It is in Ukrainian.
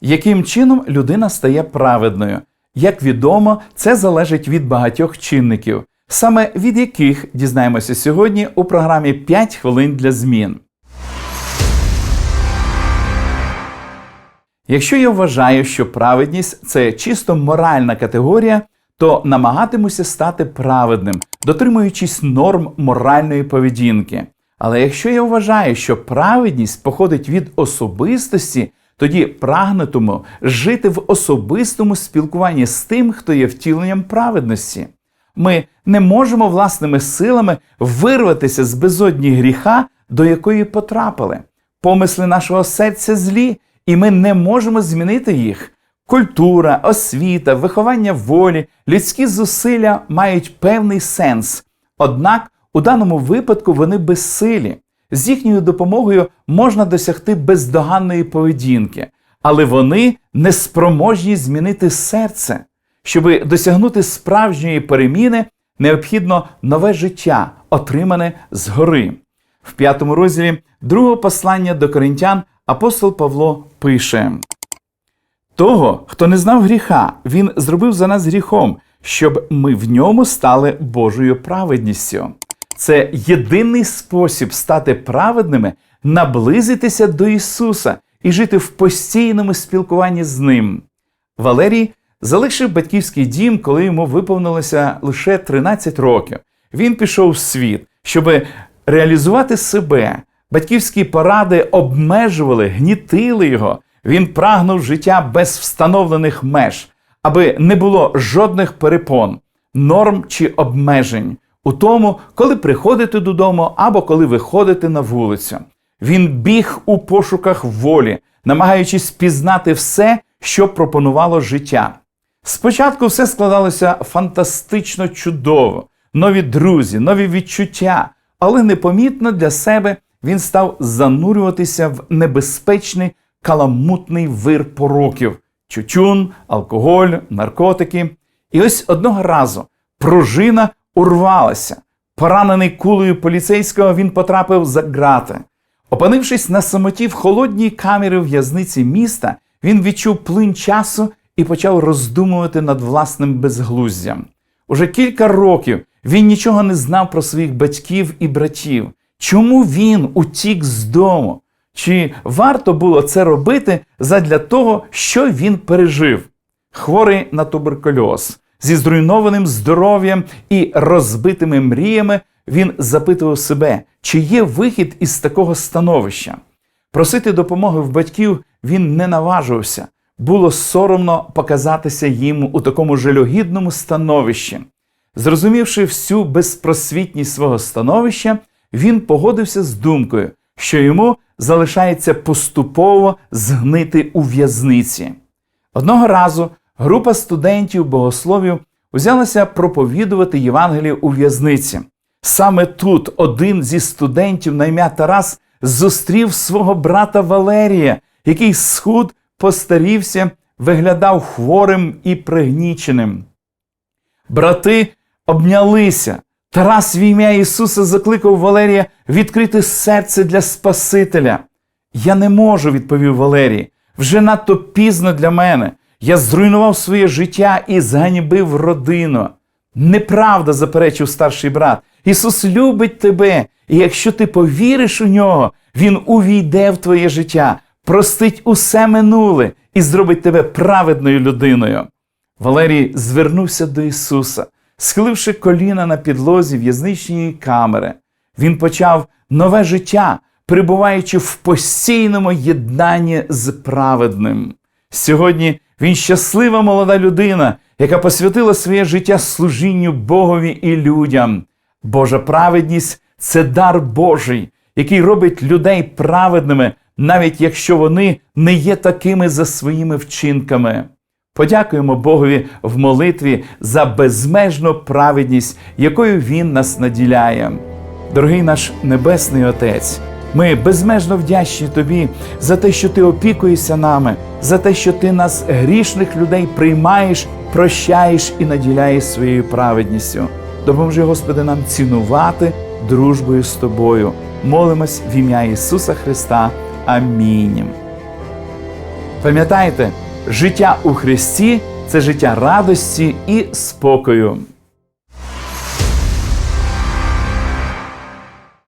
Яким чином людина стає праведною? Як відомо, це залежить від багатьох чинників, саме від яких дізнаємося сьогодні у програмі «5 хвилин для змін. Якщо я вважаю, що праведність це чисто моральна категорія, то намагатимуся стати праведним, дотримуючись норм моральної поведінки. Але якщо я вважаю, що праведність походить від особистості, тоді прагнутиму жити в особистому спілкуванні з тим, хто є втіленням праведності. Ми не можемо власними силами вирватися з безодні гріха, до якої потрапили. Помисли нашого серця злі, і ми не можемо змінити їх. Культура, освіта, виховання волі, людські зусилля мають певний сенс. Однак у даному випадку вони безсилі. З їхньою допомогою можна досягти бездоганної поведінки, але вони неспроможні змінити серце. Щоби досягнути справжньої переміни, необхідно нове життя, отримане згори. В п'ятому розділі другого послання до коринтян апостол Павло пише: Того, хто не знав гріха, він зробив за нас гріхом, щоб ми в ньому стали Божою праведністю. Це єдиний спосіб стати праведними, наблизитися до Ісуса і жити в постійному спілкуванні з Ним. Валерій залишив батьківський дім, коли йому виповнилося лише 13 років. Він пішов в світ, щоб реалізувати себе. Батьківські поради обмежували, гнітили його. Він прагнув життя без встановлених меж, аби не було жодних перепон, норм чи обмежень у тому, коли приходити додому або коли виходити на вулицю. Він біг у пошуках волі, намагаючись пізнати все, що пропонувало життя. Спочатку все складалося фантастично чудово, нові друзі, нові відчуття, але непомітно для себе він став занурюватися в небезпечний каламутний вир пороків чучун, алкоголь, наркотики. І ось одного разу пружина урвалася. Поранений кулею поліцейського, він потрапив за грати. Опинившись на самоті в холодній камері в'язниці міста, він відчув плин часу і почав роздумувати над власним безглуздям. Уже кілька років він нічого не знав про своїх батьків і братів. Чому він утік з дому? Чи варто було це робити задля того, що він пережив? Хворий на туберкульоз, зі зруйнованим здоров'ям і розбитими мріями, він запитував себе, чи є вихід із такого становища. Просити допомоги в батьків він не наважувався. Було соромно показатися їм у такому жалюгідному становищі. Зрозумівши всю безпросвітність свого становища, він погодився з думкою, що йому залишається поступово згнити у в'язниці. Одного разу група студентів-богословів узялася проповідувати Євангеліє у в'язниці. Саме тут один зі студентів на ім'я Тарас зустрів свого брата Валерія, який схуд постарівся, виглядав хворим і пригніченим. Брати обнялися. Тарас в ім'я Ісуса закликав Валерія відкрити серце для Спасителя. Я не можу, відповів Валерій. Вже надто пізно для мене. Я зруйнував своє життя і зганьбив родину. Неправда, заперечив старший брат. Ісус любить тебе, і якщо ти повіриш у нього, Він увійде в твоє життя, простить усе минуле і зробить тебе праведною людиною. Валерій звернувся до Ісуса, схиливши коліна на підлозі в'язничної камери. Він почав нове життя, перебуваючи в постійному єднанні з праведним. Сьогодні він щаслива молода людина, яка посвятила своє життя служінню Богові і людям. Божа праведність це дар Божий, який робить людей праведними, навіть якщо вони не є такими за своїми вчинками. Подякуємо Богові в молитві за безмежну праведність, якою Він нас наділяє. Дорогий наш Небесний Отець, ми безмежно вдячні Тобі за те, що Ти опікуєшся нами, за те, що Ти нас, грішних людей, приймаєш, прощаєш і наділяєш своєю праведністю. Допоможи, Господи, нам цінувати дружбою з Тобою. Молимось в ім'я Ісуса Христа. Амінь. Пам'ятайте, життя у Христі це життя радості і спокою.